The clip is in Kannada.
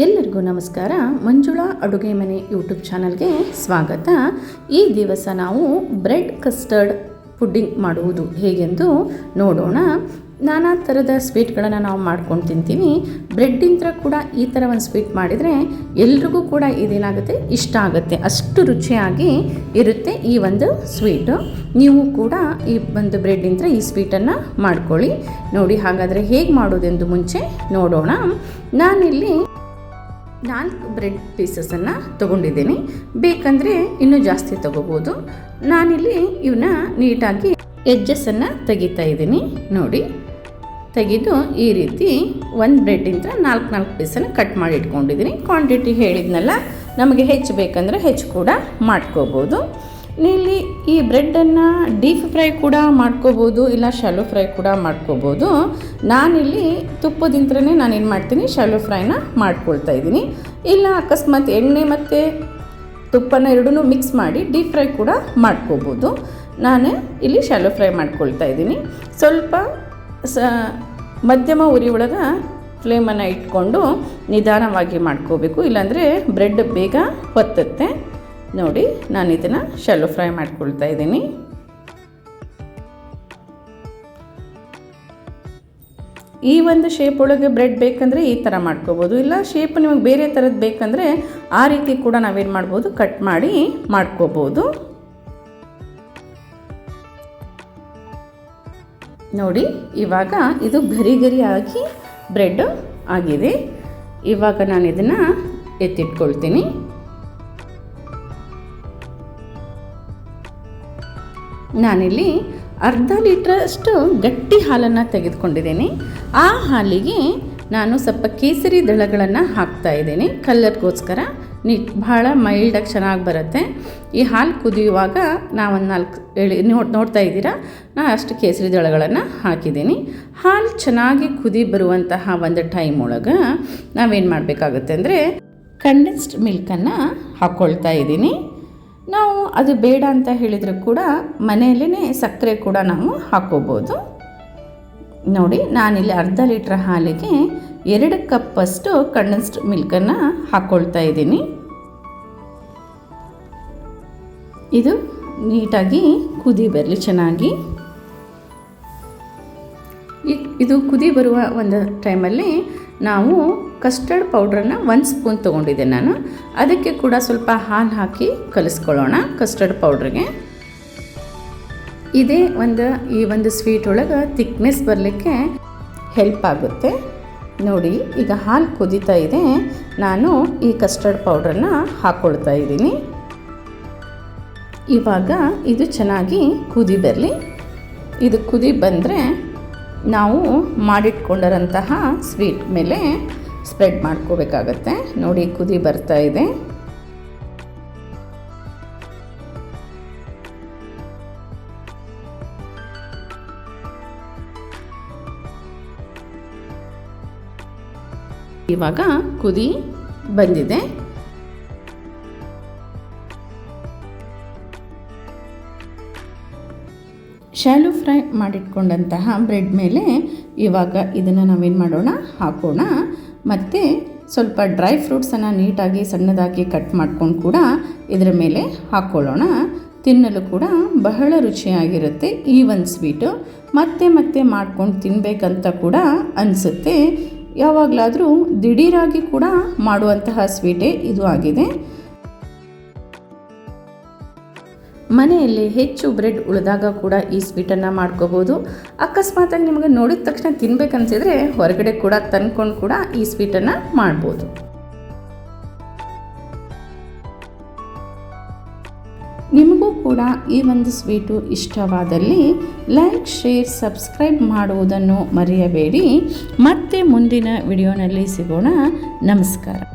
ಎಲ್ಲರಿಗೂ ನಮಸ್ಕಾರ. ಮಂಜುಳಾ ಅಡುಗೆ ಮನೆ ಯೂಟ್ಯೂಬ್ ಚಾನಲ್ಗೆ ಸ್ವಾಗತ. ಈ ದಿವಸ ನಾವು ಬ್ರೆಡ್ ಕಸ್ಟರ್ಡ್ ಪುಡ್ಡಿಂಗ್ ಮಾಡುವುದು ಹೇಗೆಂದು ನೋಡೋಣ. ನಾನಾ ಥರದ ಸ್ವೀಟ್ಗಳನ್ನು ನಾವು ಮಾಡ್ಕೊಂಡು ತಿಂತೀವಿ ಬ್ರೆಡ್ಡಿಂದ ಕೂಡ ಈ ಥರ ಒಂದು ಸ್ವೀಟ್ ಮಾಡಿದರೆ ಎಲ್ರಿಗೂ ಕೂಡ ಇದೇನಾಗುತ್ತೆ? ಇಷ್ಟ ಆಗುತ್ತೆ. ಅಷ್ಟು ರುಚಿಯಾಗಿ ಇರುತ್ತೆ ಈ ಒಂದು ಸ್ವೀಟು. ನೀವು ಕೂಡ ಈ ಒಂದು ಬ್ರೆಡ್ಡಿಂದ ಈ ಸ್ವೀಟನ್ನು ಮಾಡ್ಕೊಳ್ಳಿ. ನೋಡಿ ಹಾಗಾದರೆ ಹೇಗೆ ಮಾಡೋದೆಂದು ಮುಂಚೆ ನೋಡೋಣ. ನಾನಿಲ್ಲಿ ನಾಲ್ಕು ಬ್ರೆಡ್ ಪೀಸಸನ್ನು ತೊಗೊಂಡಿದ್ದೀನಿ. ಬೇಕಂದರೆ ಇನ್ನೂ ಜಾಸ್ತಿ ತೊಗೋಬೋದು. ನಾನಿಲ್ಲಿ ಇವನ್ನ ನೀಟಾಗಿ ಎಡ್ಜಸ್ಸನ್ನು ತೆಗಿತಾ ಇದ್ದೀನಿ. ನೋಡಿ, ತೆಗೆದು ಈ ರೀತಿ ಒಂದು ಬ್ರೆಡ್ಡಿಂದ ನಾಲ್ಕು ನಾಲ್ಕು ಪೀಸನ್ನು ಕಟ್ ಮಾಡಿ ಇಟ್ಕೊಂಡಿದ್ದೀನಿ. ಕ್ವಾಂಟಿಟಿ ಹೇಳಿದ್ನಲ್ಲ, ನಮಗೆ ಹೆಚ್ಚು ಬೇಕಂದರೆ ಹೆಚ್ಚು ಕೂಡ ಮಾಡ್ಕೋಬೋದು. ಇಲ್ಲಿ ಈ ಬ್ರೆಡ್ಡನ್ನು ಡೀಪ್ ಫ್ರೈ ಕೂಡ ಮಾಡ್ಕೋಬೋದು, ಇಲ್ಲ ಶಾಲೋ ಫ್ರೈ ಕೂಡ ಮಾಡ್ಕೋಬೋದು. ನಾನಿಲ್ಲಿ ನಾನು ನಾನೇನು ಮಾಡ್ತೀನಿ ಶಾಲೋ ಫ್ರೈನ ಮಾಡ್ಕೊಳ್ತಾ ಇದ್ದೀನಿ. ಇಲ್ಲ ಅಕಸ್ಮಾತ್ ಎಣ್ಣೆ ಮತ್ತು ತುಪ್ಪನ ಎರಡೂ ಮಿಕ್ಸ್ ಮಾಡಿ ಡೀಪ್ ಫ್ರೈ ಕೂಡ ಮಾಡ್ಕೋಬೋದು. ನಾನು ಇಲ್ಲಿ ಶಾಲೋ ಫ್ರೈ ಮಾಡ್ಕೊಳ್ತಾ ಇದ್ದೀನಿ. ಸ್ವಲ್ಪ ಸ, ಮಧ್ಯಮ ಉರಿ ಒಳಗೆ ಫ್ಲೇಮನ್ನು ಇಟ್ಕೊಂಡು ನಿಧಾನವಾಗಿ ಮಾಡ್ಕೋಬೇಕು. ಇಲ್ಲಾಂದರೆ ಬ್ರೆಡ್ ಬೇಗ ಹೊತ್ತುತ್ತೆ. ನೋಡಿ, ನಾನು ಇದನ್ನು ಶೆಲ್ಲೋ ಫ್ರೈ ಮಾಡ್ಕೊಳ್ತಾ ಇದ್ದೀನಿ. ಈ ಒಂದು ಶೇಪ್ ಒಳಗೆ ಬ್ರೆಡ್ ಬೇಕಂದರೆ ಈ ಥರ ಮಾಡ್ಕೋಬೋದು. ಇಲ್ಲ ಶೇಪ್ ನಿಮಗೆ ಬೇರೆ ಥರದ್ದು ಬೇಕಂದರೆ ಆ ರೀತಿ ಕೂಡ ನಾವೇನು ಮಾಡ್ಬೋದು ಕಟ್ ಮಾಡಿ ಮಾಡ್ಕೋಬೋದು. ನೋಡಿ, ಇವಾಗ ಇದು ಗರಿ ಗರಿ ಹಾಕಿ ಬ್ರೆಡ್ ಆಗಿದೆ. ಇವಾಗ ನಾನು ಇದನ್ನು ಎತ್ತಿಟ್ಕೊಳ್ತೀನಿ. ನಾನಿಲ್ಲಿ ಅರ್ಧ ಲೀಟ್ರಷ್ಟು ಗಟ್ಟಿ ಹಾಲನ್ನು ತೆಗೆದುಕೊಂಡಿದ್ದೀನಿ. ಆ ಹಾಲಿಗೆ ನಾನು ಸ್ವಲ್ಪ ಕೇಸರಿ ದಳಗಳನ್ನು ಹಾಕ್ತಾ ಇದ್ದೀನಿ. ಕಲ್ಲರ್ಗೋಸ್ಕರ. ನೀಟ್ ಭಾಳ ಮೈಲ್ಡಾಗಿ ಚೆನ್ನಾಗಿ ಬರುತ್ತೆ. ಈ ಹಾಲು ಕುದಿಯುವಾಗ ನಾವೊಂದು ನಾಲ್ಕು ಹೇಳಿ ನೋಡ್, ನೋಡ್ತಾ ಇದ್ದೀರಾ? ನಾನು ಅಷ್ಟು ಕೇಸರಿ ದಳಗಳನ್ನು ಹಾಕಿದ್ದೀನಿ. ಹಾಲು ಚೆನ್ನಾಗಿ ಕುದಿ ಬರುವಂತಹ ಒಂದು ಟೈಮ್ ಒಳಗೆ ನಾವೇನು ಮಾಡಬೇಕಾಗುತ್ತೆ ಅಂದರೆ ಕಂಡೆನ್ಸ್ಡ್ ಮಿಲ್ಕನ್ನು ಹಾಕ್ಕೊಳ್ತಾ ಇದ್ದೀನಿ. ನಾವು ಅದು ಬೇಡ ಅಂತ ಹೇಳಿದರೂ ಕೂಡ ಮನೆಯಲ್ಲೇ ಸಕ್ಕರೆ ಕೂಡ ನಾವು ಹಾಕೋಬೋದು. ನೋಡಿ, ನಾನಿಲ್ಲಿ ಅರ್ಧ ಲೀಟ್ರ್ ಹಾಲಿಗೆ ಎರಡು ಕಪ್ಪಷ್ಟು ಕಂಡೆನ್ಸ್ಡ್ ಮಿಲ್ಕನ್ನು ಹಾಕ್ಕೊಳ್ತಾ ಇದ್ದೀನಿ. ಇದು ನೀಟಾಗಿ ಕುದಿ ಬರಲಿ ಚೆನ್ನಾಗಿ. ಇದು ಕುದಿ ಬರುವ ಒಂದು ಟೈಮಲ್ಲಿ ನಾವು ಕಸ್ಟರ್ಡ್ ಪೌಡ್ರನ್ನು ಒಂದು ಸ್ಪೂನ್ ತೊಗೊಂಡಿದ್ದೆ ನಾನು. ಅದಕ್ಕೆ ಕೂಡ ಸ್ವಲ್ಪ ಹಾಲು ಹಾಕಿ ಕಲಿಸ್ಕೊಳ್ಳೋಣ ಕಸ್ಟರ್ಡ್ ಪೌಡ್ರಿಗೆ ಇದೇ ಒಂದು, ಈ ಒಂದು ಸ್ವೀಟ್ ಒಳಗೆ ತಿಕ್ನೆಸ್ ಬರಲಿಕ್ಕೆ ಹೆಲ್ಪ್ ಆಗುತ್ತೆ. ನೋಡಿ, ಈಗ ಹಾಲು ಕುದೀತಾ ಇದೆ. ನಾನು ಈ ಕಸ್ಟರ್ಡ್ ಪೌಡ್ರನ್ನು ಹಾಕ್ಕೊಳ್ತಾ ಇದ್ದೀನಿ. ಇವಾಗ ಇದು ಚೆನ್ನಾಗಿ ಕುದಿ ಬರಲಿ. ಇದು ಕುದಿ ಬಂದರೆ ನಾವು ಮಾಡಿಟ್ಕೊಂಡಿರೋಂತಹ ಸ್ವೀಟ್ ಮೇಲೆ ಸ್ಪ್ರೆಡ್ ಮಾಡ್ಕೋಬೇಕಾಗತ್ತೆ. ನೋಡಿ ಕುದಿ ಬರ್ತಾ ಇದೆ. ಇವಾಗ ಕುದಿ ಬಂದಿದೆ. ಶಾಲು ಫ್ರೈ ಮಾಡಿಟ್ಕೊಂಡಂತಹ ಬ್ರೆಡ್ ಮೇಲೆ ಇವಾಗ ಇದನ್ನು ನಾವೇನು ಮಾಡೋಣ? ಹಾಕೋಣ. ಮತ್ತು ಸ್ವಲ್ಪ ಡ್ರೈ ಫ್ರೂಟ್ಸನ್ನು ನೀಟಾಗಿ ಸಣ್ಣದಾಗಿ ಕಟ್ ಮಾಡ್ಕೊಂಡು ಕೂಡ ಇದರ ಮೇಲೆ ಹಾಕ್ಕೊಳ್ಳೋಣ ತಿನ್ನಲು ಕೂಡ ಬಹಳ ರುಚಿಯಾಗಿರುತ್ತೆ. ಈ ಒಂದು ಸ್ವೀಟು. ಮತ್ತೆ ಮತ್ತೆ ಮಾಡ್ಕೊಂಡು ತಿನ್ನಬೇಕಂತ ಕೂಡ ಅನಿಸುತ್ತೆ. ಯಾವಾಗಲಾದರೂ ದಿಢೀರಾಗಿ ಕೂಡ ಮಾಡುವಂತಹ ಸ್ವೀಟೇ ಇದು ಆಗಿದೆ. ಮನೆಯಲ್ಲಿ ಹೆಚ್ಚು ಬ್ರೆಡ್ ಉಳಿದಾಗ ಕೂಡ ಈ ಸ್ವೀಟನ್ನು ಮಾಡ್ಕೋಬೋದು. ಅಕಸ್ಮಾತಾಗಿ ನಿಮಗೆ ನೋಡಿದ ತಕ್ಷಣ ತಿನ್ಬೇಕನ್ಸಿದ್ರೆ ಹೊರಗಡೆ ಕೂಡ ತಂದ್ಕೊಂಡು ಕೂಡ ಈ ಸ್ವೀಟನ್ನು ಮಾಡ್ಬೋದು. ನಿಮಗೂ ಕೂಡ ಈ ಒಂದು ಸ್ವೀಟು ಇಷ್ಟವಾದಲ್ಲಿ ಲೈಕ್ ಶೇರ್ ಸಬ್ಸ್ಕ್ರೈಬ್ ಮಾಡುವುದನ್ನು ಮರೆಯಬೇಡಿ. ಮತ್ತೆ ಮುಂದಿನ ವಿಡಿಯೋನಲ್ಲಿ ಸಿಗೋಣ. ನಮಸ್ಕಾರ.